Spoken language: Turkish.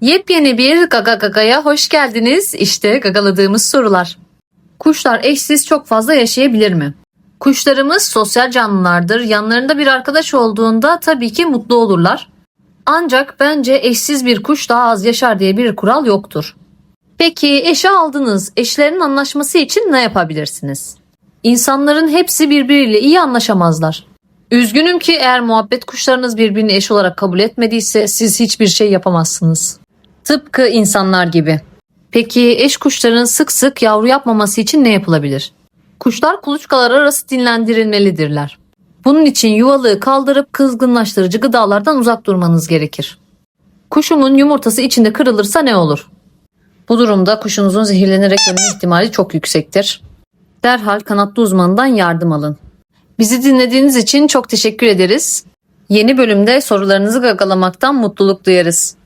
Yepyeni bir Gaga Gaga'ya hoş geldiniz. İşte gagaladığımız sorular. Kuşlar eşsiz çok fazla yaşayabilir mi? Kuşlarımız sosyal canlılardır. Yanlarında bir arkadaş olduğunda tabii ki mutlu olurlar. Ancak bence eşsiz bir kuş daha az yaşar diye bir kural yoktur. Peki eşi aldınız. Eşlerin anlaşması için ne yapabilirsiniz? İnsanların hepsi birbiriyle iyi anlaşamazlar. Üzgünüm ki eğer muhabbet kuşlarınız birbirini eş olarak kabul etmediyse siz hiçbir şey yapamazsınız. Tıpkı insanlar gibi. Peki eş kuşların sık sık yavru yapmaması için ne yapılabilir? Kuşlar kuluçkalar arası dinlendirilmelidirler. Bunun için yuvalığı kaldırıp kızgınlaştırıcı gıdalardan uzak durmanız gerekir. Kuşumun yumurtası içinde kırılırsa ne olur? Bu durumda kuşunuzun zehirlenerek ölme ihtimali çok yüksektir. Derhal kanatlı uzmanından yardım alın. Bizi dinlediğiniz için çok teşekkür ederiz. Yeni bölümde sorularınızı gagalamaktan mutluluk duyarız.